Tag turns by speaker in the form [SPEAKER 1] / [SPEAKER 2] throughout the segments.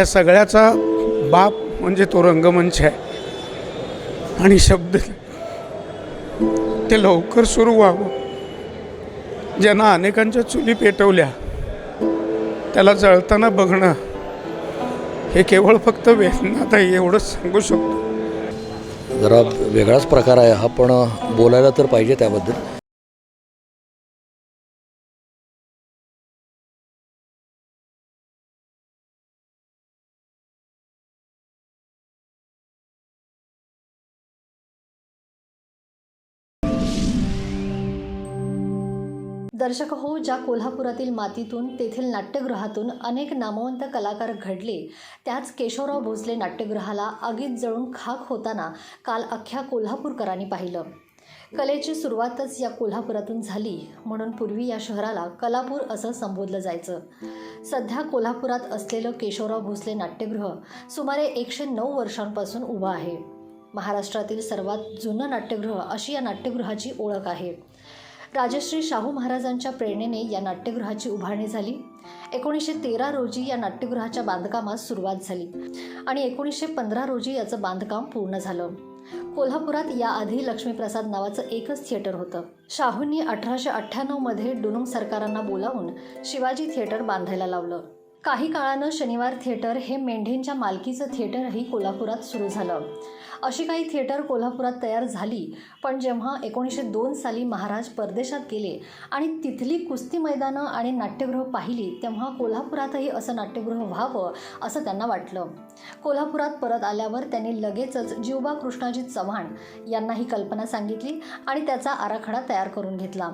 [SPEAKER 1] या सगळ्याचा बाप म्हणजे तो रंगमंच आहे. आणि शब्द ते लवकर सुरू व्हावं. ज्यांना अनेकांच्या चुली पेटवल्या त्याला जळताना बघणं हे केवळ फक्त वेदनादायी एवढंच सांगू शकतो.
[SPEAKER 2] जरा वेगळाच प्रकार आहे हा पण बोलायला तर पाहिजे त्याबद्दल.
[SPEAKER 3] दर्शक हो ज्या कोल्हापुरातील मातीतून तेथील नाट्यगृहातून अनेक नामवंत कलाकार घडले त्याच केशवराव भोसले नाट्यगृहाला आगीत जळून खाक होताना काल अख्ख्या कोल्हापूरकरांनी पाहिलं. कलेची सुरुवातच या कोल्हापुरातून झाली म्हणून पूर्वी या शहराला कलापूर असं संबोधलं जायचं. सध्या कोल्हापुरात असलेलं केशवराव भोसले नाट्यगृह सुमारे एकशे नऊ वर्षांपासून उभं आहे. महाराष्ट्रातील सर्वात जुनं नाट्यगृह अशी या नाट्यगृहाची ओळख आहे. राजश्री शाहू महाराजांच्या प्रेरणेने या नाट्यगृहाची उभारणी झाली. एकोणीसशे तेरा रोजी या नाट्यगृहाच्या बांधकामास सुरुवात झाली आणि एकोणीसशे पंधरा रोजी याचं बांधकाम पूर्ण झालं. कोल्हापुरात याआधी लक्ष्मीप्रसाद नावाचं एकच थिएटर होतं. शाहूंनी अठराशे अठ्ठ्याण्णवमध्ये डुनुंग सरकारांना बोलावून शिवाजी थिएटर बांधायला लावलं. काही काळानं शनिवार थिएटर हे मेंढेंच्या मालकीचं थिएटरही कोल्हापुरात सुरू झालं. अशी काही थिएटर कोल्हापुरात तयार झाली. पण जेव्हा एकोणीसशे दोन साली महाराज परदेशात गेले आणि तिथली कुस्ती मैदानं आणि नाट्यगृह पाहिली तेव्हा कोल्हापुरातही असं नाट्यगृह व्हावं असं त्यांना वाटलं. कोल्हापुरात परत आल्यावर त्यांनी लगेचच जीवबा कृष्णाजी चव्हाण यांना ही कल्पना सांगितली आणि त्याचा आराखडा तयार करून घेतला.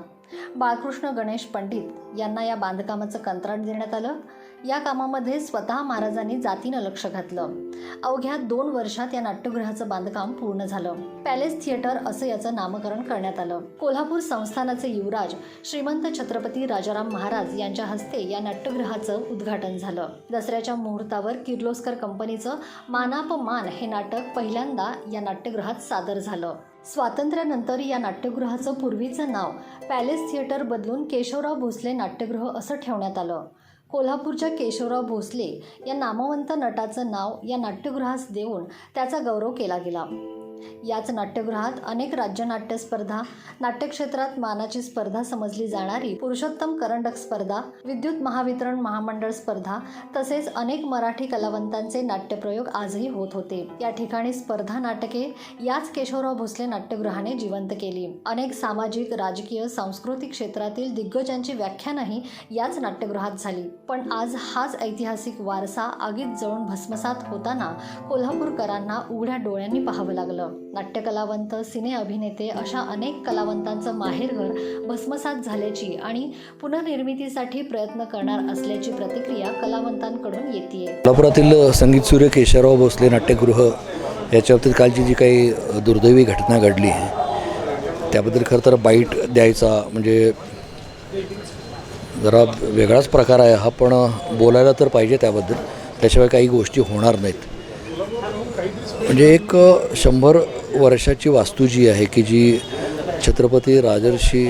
[SPEAKER 3] बाळकृष्ण गणेश पंडित यांना या बांधकामाचं कंत्राट देण्यात आलं. या कामामध्ये स्वतः महाराजांनी जातीनं लक्ष घातलं. अवघ्या दोन वर्षात या नाट्यगृहाचं बांधकाम पूर्ण झालं. पॅलेस थिएटर असं याचं नामकरण करण्यात आलं. कोल्हापूर संस्थानाचे युवराज श्रीमंत छत्रपती राजाराम महाराज यांच्या हस्ते या नाट्यगृहाचं उद्घाटन झालं. दसऱ्याच्या मुहूर्तावर किर्लोस्कर कंपनीचं मानाप मान हे नाटक पहिल्यांदा या नाट्यगृहात सादर झालं. स्वातंत्र्यानंतर या नाट्यगृहाचं पूर्वीचं नाव पॅलेस थिएटर बदलून केशवराव भोसले नाट्यगृह असं ठेवण्यात आलं. कोल्हापूरच्या केशवराव भोसले या नामवंत नटाचं नाव या नाट्यगृहास देऊन त्याचा गौरव केला गेला. याच नाट्यगृहात अनेक राज्यनाट्य स्पर्धा नाट्यक्षेत्रात मानाची स्पर्धा समजली जाणारी पुरुषोत्तम करंडक स्पर्धा विद्युत महावितरण महामंडळ स्पर्धा तसेच अनेक मराठी कलावंतांचे नाट्यप्रयोग आजही होत होते. या ठिकाणी स्पर्धा नाटके याच केशवराव भोसले नाट्यगृहाने जिवंत केली. अनेक सामाजिक राजकीय सांस्कृतिक क्षेत्रातील दिग्गजांची व्याख्यानही याच नाट्यगृहात झाली. पण आज हाच ऐतिहासिक वारसा आगीत जळून भस्मसात होताना कोल्हापूरकरांना उघड्या डोळ्यांनी पाहावं लागलं. नाट्यकलावंत सिने अभिनेते अशा अनेक कलावंतांचं माहेरघर भस्मसात झाल्याची आणि पुनर्निर्मितीसाठी प्रयत्न करणार असल्याची प्रतिक्रिया कलावंतांकडून येते
[SPEAKER 2] कोल्हापुरातील संगीत सूर्य केशवराव भोसले नाट्यगृह याच्या बाबतीत कालची जी काही दुर्दैवी घटना घडली आहे त्याबद्दल खरं तर बाईट द्यायचा म्हणजे जरा वेगळाच प्रकार आहे हा पण बोलायला तर पाहिजे त्याबद्दल. त्याशिवाय काही गोष्टी होणार नाहीत. म्हणजे एक शंभर वर्षाची वास्तू जी आहे की जी छत्रपती राजर्षी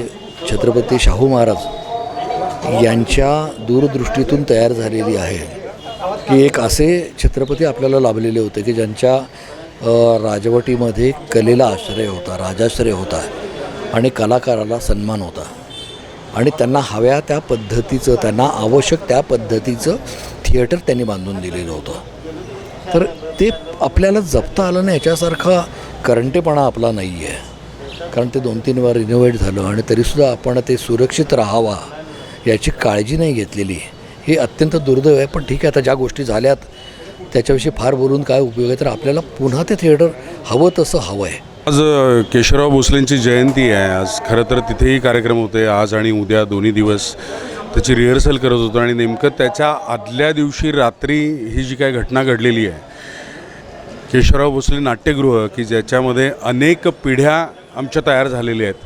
[SPEAKER 2] छत्रपती शाहू महाराज यांच्या दूरदृष्टीतून तयार झालेली आहे की एक असे छत्रपती आपल्याला लाभलेले होते की ज्यांच्या राजवटीमध्ये कलेला आश्रय होता राजाश्रय होता आणि कलाकाराला सन्मान होता. आणि त्यांना हव्या त्या पद्धतीचं त्यांना आवश्यक त्या पद्धतीचं थिएटर त्यांनी बांधून दिलेलं होतं. तर ते आपल्याला जपता आलं नाही याच्यासारखा करंटेपणा आपला नाही आहे कारण ते दोन तीन वेळा रिनोव्हेट झालं आणि तरीसुद्धा आपण ते सुरक्षित राहावा याची काळजी नाही घेतलेली. हे अत्यंत दुर्दैव आहे पण ठीक आहे आता ज्या गोष्टी झाल्यात त्याच्याविषयी फार बोलून काय उपयोग आहे तर आपल्याला पुन्हा ते थिएटर हवं तसं हवं आहे.
[SPEAKER 4] आज केशवराव भोसलेंची जयंती आहे आज. खरं तर तिथेही कार्यक्रम होते आज आणि उद्या दोन्ही दिवस. त्याची रिहर्सल करत होतो आणि नेमकं त्याच्या आदल्या दिवशी रात्री ही जी काय घटना घडलेली आहे केशवराव भोसले नाट्यगृह की ज्याच्यामध्ये अनेक पिढ्या आमच्या तयार झालेल्या आहेत.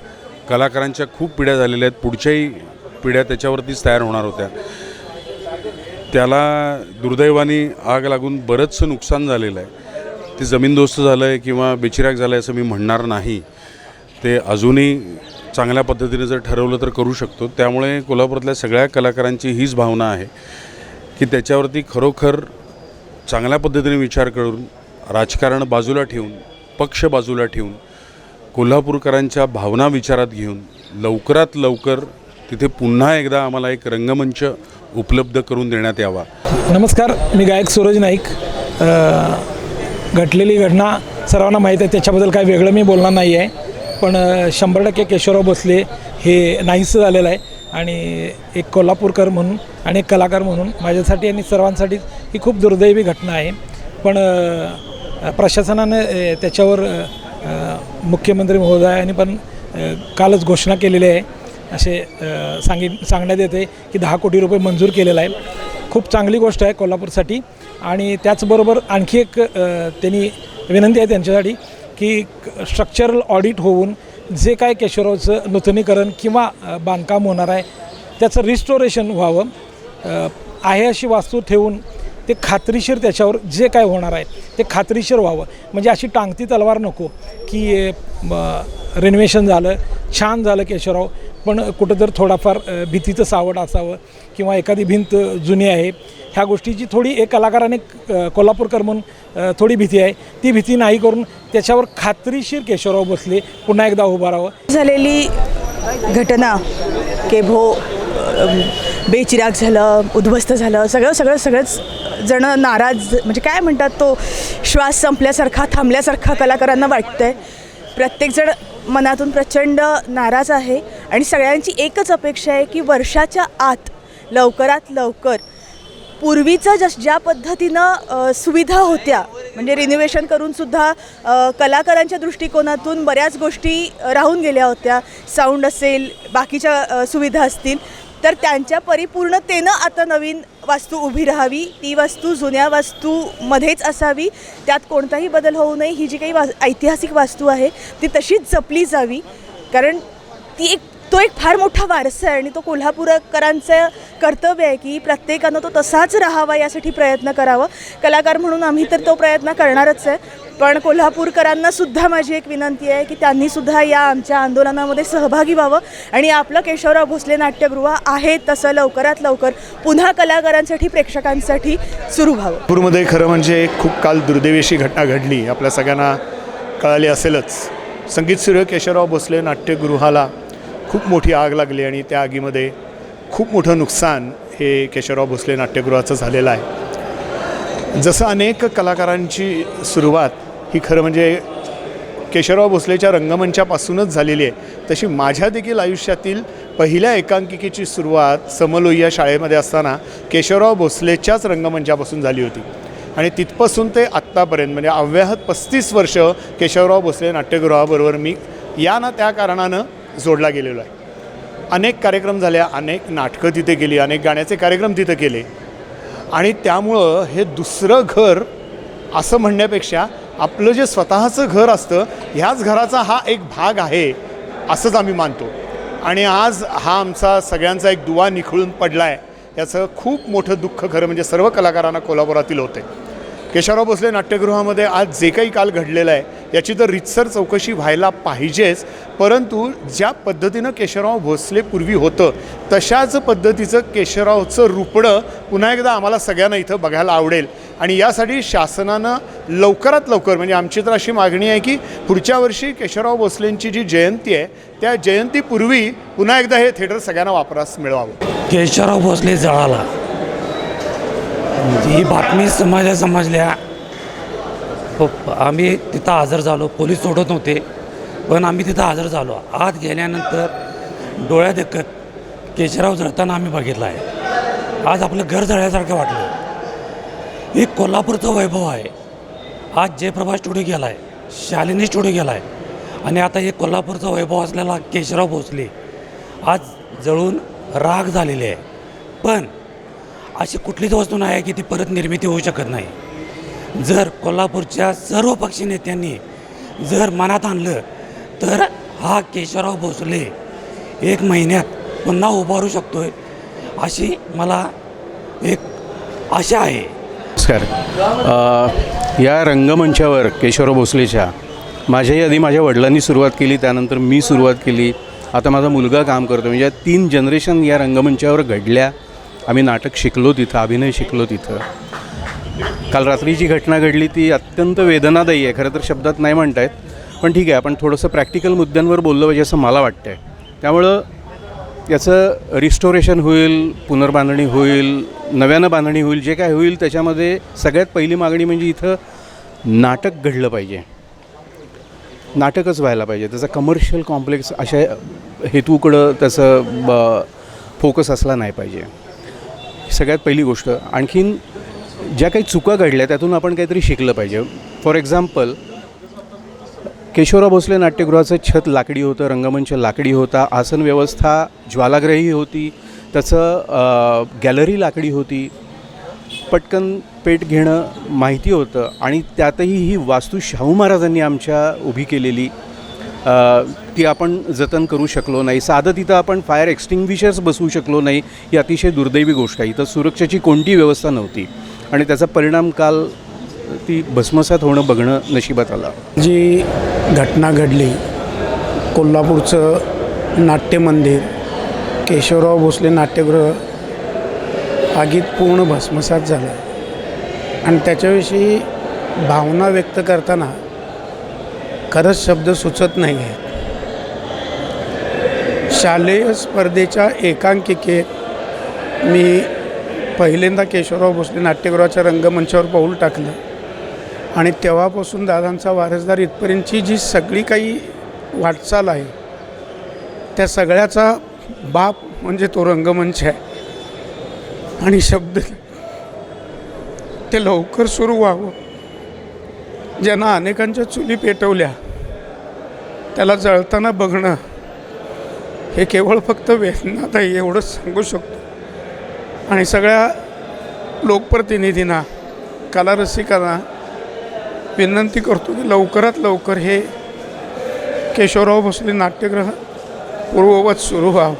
[SPEAKER 4] कलाकारांच्या खूप पिढ्या झालेल्या आहेत. पुढच्याही पिढ्या त्याच्यावरतीच तयार होणार होत्या. त्याला दुर्दैवाने आग लागून बरंचसं नुकसान झालेलं आहे. ते जमीनदोस्त झालं आहे किंवा बेचिराग झालं आहे असं मी म्हणणार नाही. ते अजूनही चांगल्या पद्धतीने जर ठरवलं तर करू शकतो. त्यामुळे कोल्हापुरातल्या सगळ्या कलाकारांची हीच भावना आहे की त्याच्यावरती खरोखर चांगल्या पद्धतीने विचार करून राजकारण बाजूला ठेवून पक्ष बाजूला ठेवून कोल्हापूरकरांच्या भावना विचारात घेऊन लवकरात लवकर तिथे पुन्हा एकदा आम्हाला एक रंगमंच उपलब्ध करून देण्यात यावा.
[SPEAKER 5] नमस्कार मी गायक सूरज नाईक. घटलेली घटना सर्वांना माहीत आहे त्याच्याबद्दल काय वेगळं मी बोलणार नाही आहे. पण शंभर टक्के केशवराव बसले हे नाहीसं झालेलं आहे. आणि एक कोल्हापूरकर म्हणून आणि एक कलाकार म्हणून माझ्यासाठी आणि सर्वांसाठी ही खूप दुर्दैवी घटना आहे. पण प्रशासनानं त्याच्यावर मुख्यमंत्री महोदयांनी पण कालच घोषणा केलेली आहे. असे सांगित सांगण्यात येते की दहा कोटी रुपये मंजूर केलेला आहे. खूप चांगली गोष्ट आहे कोल्हापूरसाठी. आणि त्याचबरोबर आणखी एक त्यांनी विनंती आहे त्यांच्यासाठी की स्ट्रक्चरल ऑडिट होऊन जे काय केशवरावचं नूतनीकरण किंवा बांधकाम होणार आहे त्याचं रिस्टोरेशन व्हावं आहे अशी वास्तू ठेवून ते खात्रीशीर त्याच्यावर जे काय होणार आहे ते खात्रीशीर व्हावं. म्हणजे अशी टांगती तलवार नको की रेनोव्हेशन झालं छान झालं केशवराव पण कुठं जर थोडाफार भीतीचं सावट असावं किंवा एखादी भिंत जुनी आहे. ह्या गोष्टीची थोडी एक कलाकाराने कोल्हापूरकर म्हणून थोडी भीती आहे. ती भीती नाही करून त्याच्यावर खात्रीशीर केशवराव बसले पुन्हा एकदा उभं राहावं.
[SPEAKER 6] झालेली घटना केभो भो बेचिराग झालं उद्ध्वस्त झालं सगळं सगळं सगळंच जण नाराज म्हणजे काय म्हणतात तो श्वास संपल्यासारखा थांबल्यासारखा कलाकारांना वाटतं आहे प्रत्येकजण मनातून प्रचंड नाराज आहे आणि सगळ्यांची एकच अपेक्षा आहे की वर्षाच्या आत लवकरात लवकर पूर्वीचं जस ज्या पद्धतीनं सुविधा होत्या म्हणजे रिनोव्हेशन करूनसुद्धा कलाकारांच्या दृष्टिकोनातून बऱ्याच गोष्टी राहून गेल्या होत्या. साऊंड असेल बाकीच्या सुविधा असतील. तर त्यांच्या परिपूर्णतेनं आता नवीन वास्तू उभी राहावी. ती वास्तू जुन्या वास्तूमध्येच असावी. त्यात कोणताही बदल होऊ नये. ही जी काही वा ऐतिहासिक वास्तू आहे ती तशीच जपली जावी. कारण ती एक तो एक फार मोठा वारसा आहे आणि तो कोल्हापूरकरांचं कर्तव्य आहे की प्रत्येकानं तो तसाच राहावा यासाठी प्रयत्न करावा. कलाकार म्हणून आम्ही तर तो प्रयत्न करणारच आहे. पण कोल्हापूरकरांना सुद्धा माझी एक विनंती आहे की त्यांनी सुद्धा या आमच्या आंदोलनामध्ये सहभागी व्हावं आणि आपलं केशवराव भोसले नाट्यगृह आहे तसं लवकरात लवकर पुन्हा कलाकारांसाठी प्रेक्षकांसाठी सुरू व्हावं.
[SPEAKER 7] पूरमध्ये खरं म्हणजे एक खूप काल दुर्दैवीशी घटना घडली. आपल्या सगळ्यांना कळाली असेलच. संगीतसूर्य केशवराव भोसले नाट्यगृहाला. खूप मोठी आग लागली आणि त्या आगीमध्ये खूप मोठं नुकसान हे केशवराव भोसले नाट्यगृहाचं झालेलं आहे. जसं अनेक कलाकारांची सुरुवात ही खरं म्हणजे केशवराव भोसलेच्या रंगमंचापासूनच झालेली आहे. तशी माझ्या देखील आयुष्यातील पहिल्या एकांकिकेची सुरुवात समलोई शाळेमध्ये असताना केशवराव भोसलेच्याच रंगमंचापासून झाली होती. आणि तिथपासून ते आत्तापर्यंत म्हणजे अव्याहत पस्तीस वर्ष केशवराव भोसले नाट्यगृहाबरोबर मी या ना त्या कारणानं जोडला गेलेलो आहे. अनेक कार्यक्रम झाले अनेक नाटकं तिथे केली अनेक गाण्याचे कार्यक्रम तिथे केले. आणि त्यामुळं हे दुसरं घर असं म्हणण्यापेक्षा आपलं जे स्वतःचं घर असतं ह्याच घराचा हा एक भाग आहे असंच आम्ही मानतो. आणि आज हा आमचा सगळ्यांचा एक दुवा निखळून पडला आहे याचं खूप मोठं दुःख खरं म्हणजे सर्व कलाकारांना कोल्हापुरातील होते केशवराव भोसले नाट्यगृहामध्ये आज जे काही काल घडलेलं आहे याची तर रितसर चौकशी व्हायला पाहिजेच. परंतु ज्या पद्धतीनं केशवराव भोसले पूर्वी होतं तशाच पद्धतीचं केशवरावचं रुपडं पुन्हा एकदा आम्हाला सगळ्यांना इथं बघायला आवडेल. आणि यासाठी शासनानं लवकरात लवकर म्हणजे आमची तर अशी मागणी आहे की पुढच्या वर्षी केशवराव भोसलेंची जी जयंती आहे त्या जयंतीपूर्वी पुन्हा एकदा हे थिएटर सगळ्यांना वापरास मिळवावं.
[SPEAKER 8] केशवराव भोसले जळाला. ही बातमी समाजा समजल्या. हो आम्ही तिथं हजर झालो पोलीस सोडत नव्हते पण आम्ही तिथं हजर झालो. आत गेल्यानंतर डोळ्यात देखत केशराव जळताना आम्ही बघितला आहे. आज आपलं घर जळल्यासारखं वाटलं. हे कोल्हापूरचं वैभव आहे. आज जयप्रभा स्टुडिओ गेला आहे शालिनी स्टुडिओ गेला आहे आणि आता हे कोल्हापूरचं वैभव असलेला केशराव भोसले आज जळून राग झालेले आहे. पण अशी कुठलीच वस्तू नाही आहे की ती परत निर्मिती होऊ शकत नाही. जर कोल्हापूरच्या सर्व पक्षी नेत्यांनी जर मनात आणलं तर हा केशवराव भोसले एक महिन्यात पुन्हा उभारू आहे अशी मला एक आशा आहे.
[SPEAKER 9] नमस्कार. या रंगमंचावर केशवराव भोसलेच्या माझ्याही आधी माझ्या वडिलांनी सुरुवात केली त्यानंतर मी सुरुवात केली. आता माझा मुलगा काम करतो. म्हणजे तीन जनरेशन या रंगमंचावर घडल्या. आम्ही नाटक शिकलो तिथं अभिनय शिकलो तिथं. काल रात्री जी घटना घडली ती अत्यंत वेदनादायी आहे. खरं तर शब्दात नाही म्हणता येत पण ठीक आहे आपण थोडंसं प्रॅक्टिकल मुद्द्यांवर बोललं पाहिजे असं मला वाटतं आहे त्यामुळं याचं रिस्टोरेशन होईल पुनर्बांधणी होईल नव्यानं बांधणी होईल जे काय होईल त्याच्यामध्ये सगळ्यात पहिली मागणी म्हणजे इथं नाटक घडलं पाहिजे. नाटकच व्हायला पाहिजे. त्याचा कमर्शियल कॉम्प्लेक्स अशा हेतूकडं त्याचं ब फोकस असला नाही पाहिजे. सगळ्यात पहिली गोष्ट. आणखीन ज्या काही चुका घडल्या त्यातून आपण काहीतरी शिकलं पाहिजे. फॉर एक्झाम्पल केशवराव भोसले नाट्यगृहाचं छत लाकडी होतं रंगमंच लाकडी होता आसन व्यवस्था ज्वालाग्रही होती त्याचं गॅलरी लाकडी होती. पटकन पेट घेणं माहिती होतं आणि त्यातही ही वास्तू शाहू महाराजांनी आमच्या उभी केलेली. ती आपण जतन करू शकलो नाही. साधं तिथं आपण फायर एक्स्टिंग्विशर्स बसवू शकलो नाही ही अतिशय दुर्दैवी गोष्ट आहे. इथं सुरक्षेची कोणती व्यवस्था नव्हती. आणि त्याचा परिणाम काल ती भस्मसात होणं बघणं नशिबात आलं.
[SPEAKER 1] जी घटना घडली कोल्हापूरचं नाट्य मंदिर केशवराव भोसले नाट्यगृह आगीत पूर्ण भस्मसात झालं. आणि त्याच्याविषयी भावना व्यक्त करताना खरंच शब्द सुचत नाही आहेत शालेय स्पर्धेच्या एकांकिकेत मी पहिल्यांदा केशवराव भोसले नाट्यगृहाच्या रंगमंचावर पाऊल टाकलं. आणि तेव्हापासून दादांचा वारसदार इथपर्यंतची जी सगळी काही वाटचाल आहे त्या सगळ्याचा बाप म्हणजे तो रंगमंच आहे. आणि शब्द ते लवकर सुरू व्हावं. ज्यांना अनेकांच्या चुली पेटवल्या त्याला जळताना बघणं हे केवळ फक्त वेदनादायी एवढंच सांगू शकतो. आणि सगळ्या लोकप्रतिनिधींना कलारसिकांना विनंती करतो की लवकरात लवकर हे केशवराव भोसले नाट्यगृह पूर्ववत सुरू व्हावं.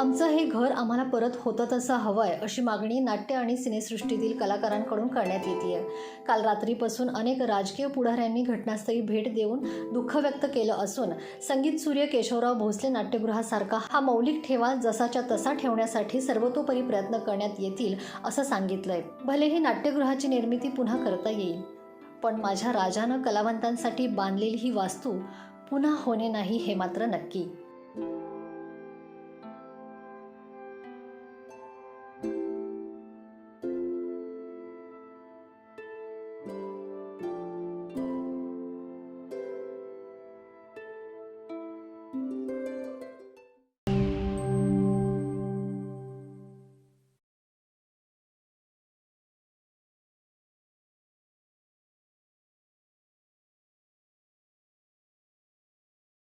[SPEAKER 3] आमचं हे घर आम्हाला परत होतं तसं हवं आहे अशी मागणी नाट्य आणि सिनेसृष्टीतील कलाकारांकडून करण्यात येते आहे काल रात्रीपासून अनेक राजकीय पुढाऱ्यांनी घटनास्थळी भेट देऊन दुःख व्यक्त केलं असून संगीत सूर्य केशवराव भोसले नाट्यगृहासारखा हा मौलिक ठेवा जसाच्या तसा ठेवण्यासाठी सर्वतोपरी प्रयत्न करण्यात येतील असं सांगितलंय. भलेही नाट्यगृहाची निर्मिती पुन्हा करता येईल पण माझ्या राजानं कलावंतांसाठी बांधलेली ही वास्तू पुन्हा होणे नाही हे मात्र नक्की.